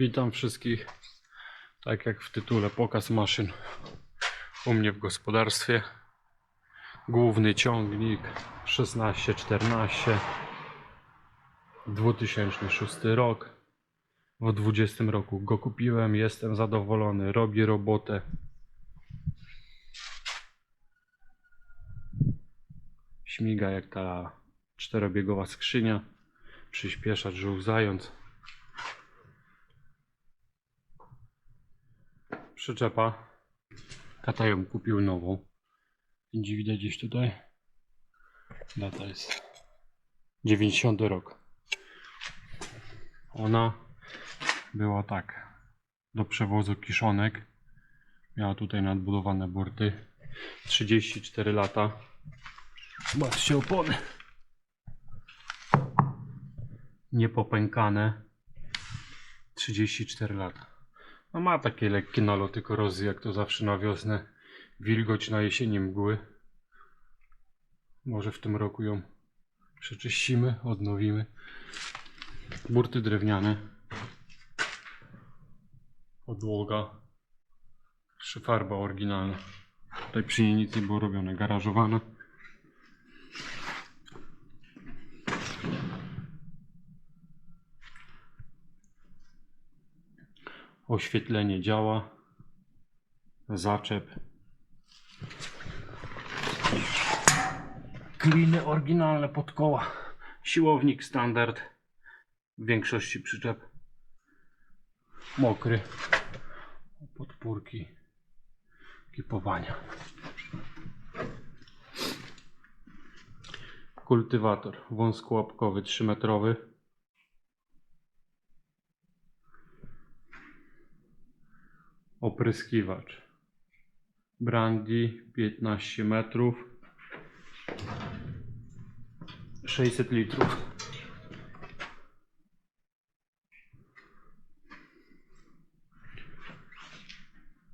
Witam wszystkich. Tak jak w tytule, pokaz maszyn u mnie w gospodarstwie. Główny ciągnik 1614 2006 rok. W 20 roku go kupiłem, jestem zadowolony, robi robotę. Śmiga jak ta czterobiegowa skrzynia. Przyspieszacz żółw zając. Przyczepa. Tata ją kupił nową. Będzie widać gdzieś tutaj. Data jest 90 rok. Ona była tak. Do przewozu kiszonek. Miała tutaj nadbudowane burty. 34 lata. Zobaczcie opony. Niepopękane. 34 lata. No ma takie lekkie naloty korozji, jak to zawsze na wiosnę. Wilgoć na jesieni mgły. Może w tym roku ją przeczyścimy, odnowimy. Burty drewniane. Podłoga. Szyfarba oryginalna. Tutaj przy niej nic nie było robione. Garażowane. Oświetlenie działa. Zaczep. Kliny oryginalne pod koła. Siłownik standard. W większości przyczep. Mokry. Podpórki. Kipowania. Kultywator wąskołapkowy 3 metrowy. Opryskiwacz. Brandy 15 metrów. 600 litrów.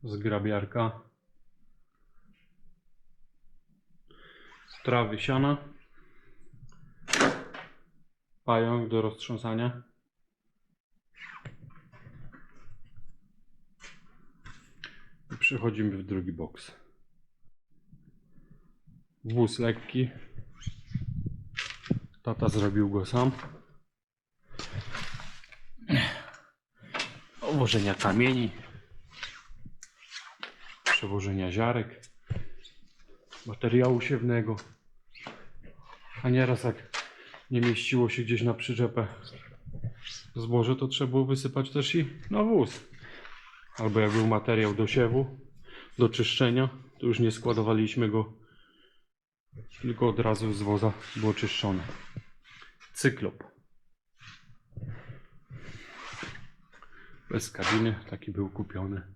Zgrabiarka. Trawy siana. Pająk do roztrząsania. Przechodzimy w drugi boks. Wóz lekki. Tata zrobił go sam. Ułożenia kamieni. Przewożenia ziarek. Materiału siewnego. A nieraz jak nie mieściło się gdzieś na przyczepę zboże, to trzeba było wysypać też i na wóz. Albo jak był materiał do siewu, do czyszczenia, to już nie składowaliśmy go, tylko od razu z woza było czyszczone. Cyklop. Bez kabiny, taki był kupiony.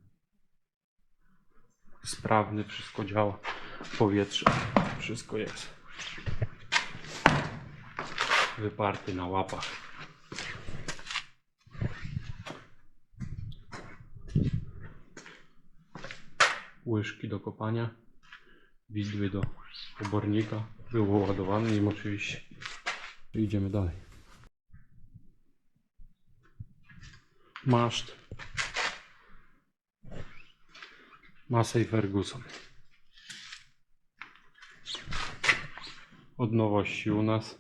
Sprawny, wszystko działa. Powietrze, wszystko jest. Wyparty na łapach. Łyżki do kopania, widły do obornika. Było ładowane nim oczywiście. Idziemy dalej. Maszt. Massey Ferguson. Od nowości u nas.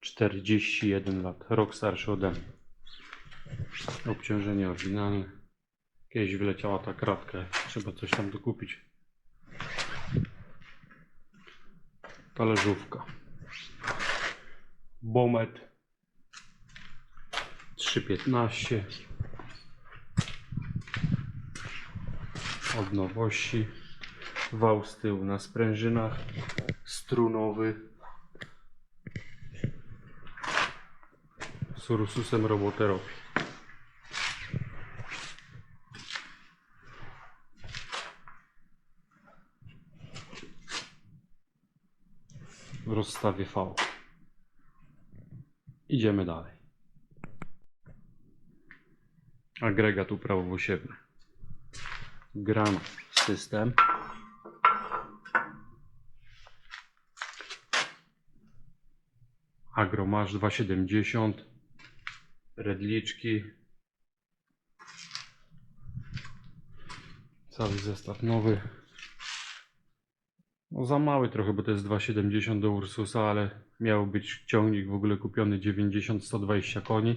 41 lat. Rok starszy ode mnie. Obciążenie oryginalne. Kiedyś wyleciała ta kratka, trzeba coś tam dokupić. Talerzówka. Bomet 3.15 od nowości. Wał z tyłu na sprężynach. Strunowy. Z Ursusem robotę robi. W V. Idziemy dalej. Agregat uprawowosiewny. Gran system. Agromasz 270. redliczki. Cały zestaw nowy. No za mały trochę, bo to jest 2,70 do Ursusa, ale miał być ciągnik w ogóle kupiony 90-120 koni.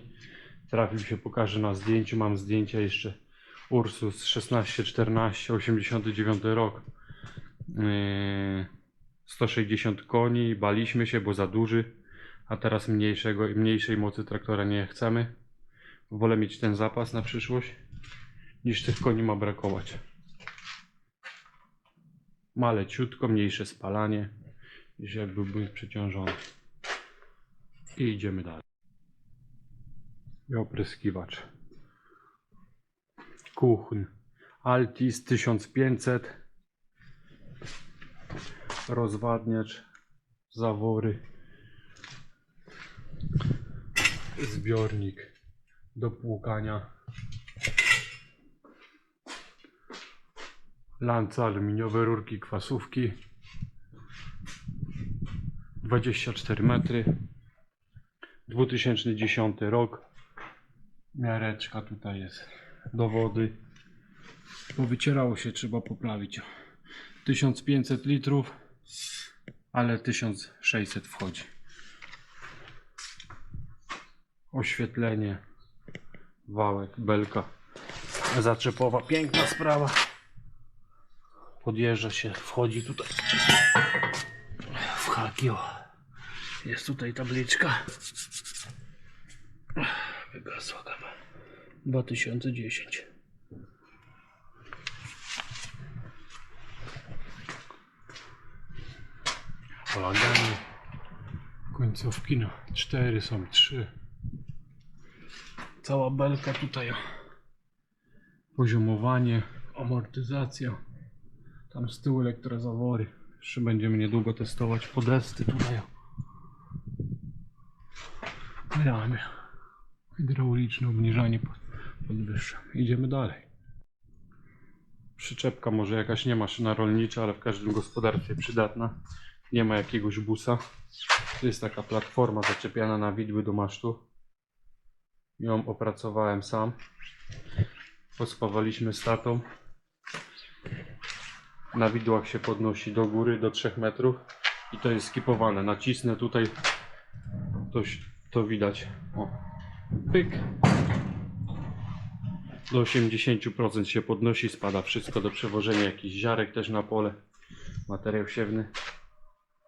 Trafił się, pokażę na zdjęciu. Mam zdjęcia jeszcze Ursus 16-14, 89 rok. Yy, 160 koni, baliśmy się, bo za duży, a teraz mniejszego, mniejszej mocy traktora nie chcemy. Wolę mieć ten zapas na przyszłość, niż tych koni ma brakować. Ma leciutko, mniejsze spalanie, niż jakby był przeciążony. I idziemy dalej. I opryskiwacz. Kuchn. Altis 1500. Rozwadniacz. Zawory. Zbiornik do płukania. Lance aluminiowe, rurki kwasówki. 24 metry. 2010 rok. Miareczka tutaj jest do wody. Bo wycierało się, trzeba poprawić. 1500 litrów, ale 1600 wchodzi. Oświetlenie, wałek, belka zaczepowa, piękna sprawa. Podjeżdża się, wchodzi tutaj w haki. Jest tutaj tabliczka. Wygasła kama. 2010. Polaganie. Końcówki no. Cztery są, trzy. Cała belka tutaj. Poziomowanie, amortyzacja. Tam z tyłu elektrozawory. Jeszcze będziemy niedługo testować podesty tutaj. Ramy. Hydrauliczne obniżanie pod- podwyższa. Idziemy dalej. Przyczepka może jakaś nie maszyna rolnicza, ale w każdym gospodarstwie przydatna. Nie ma jakiegoś busa. To jest taka platforma zaczepiana na widły do masztu. Ją opracowałem sam. Pospawaliśmy statą. Na widłach się podnosi do góry do 3 metrów i to jest skipowane. Nacisnę tutaj, to, to widać. O. Pyk. Do 80% się podnosi, spada wszystko do przewożenia jakichś ziarek też na pole. Materiał siewny.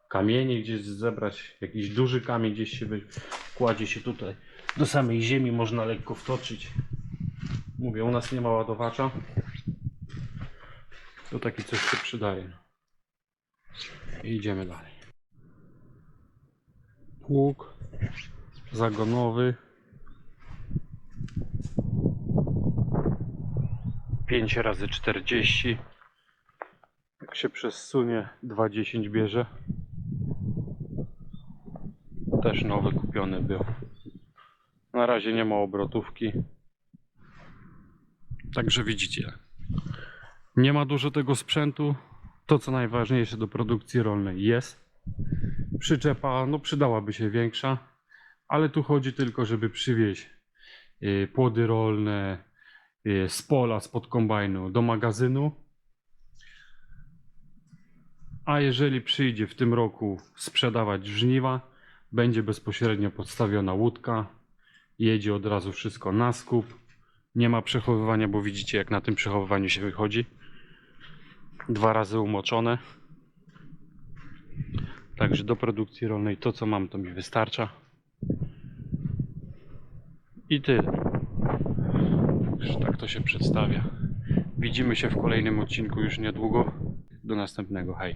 Kamienie gdzieś zebrać, jakiś duży kamień gdzieś się kładzie się tutaj. Do samej ziemi można lekko wtoczyć. Mówię, u nas nie ma ładowacza. To taki coś się przydaje. I idziemy dalej. Pług zagonowy. 5 razy 40. Jak się przesunie 2,10 bierze. Też nowy kupiony był. Na razie nie ma obrotówki. Także widzicie. Nie ma dużo tego sprzętu. To co najważniejsze do produkcji rolnej jest. Przyczepa, no przydałaby się większa, ale tu chodzi tylko, żeby przywieźć y, płody rolne y, z pola, spod kombajnu do magazynu. A jeżeli przyjdzie w tym roku sprzedawać żniwa, będzie bezpośrednio podstawiona łódka, jedzie od razu wszystko na skup. Nie ma przechowywania, bo widzicie jak na tym przechowywaniu się wychodzi. Dwa razy umoczone. Także do produkcji rolnej to co mam to mi wystarcza. I tyle. Także tak to się przedstawia. Widzimy się w kolejnym odcinku już niedługo. Do następnego. Hej.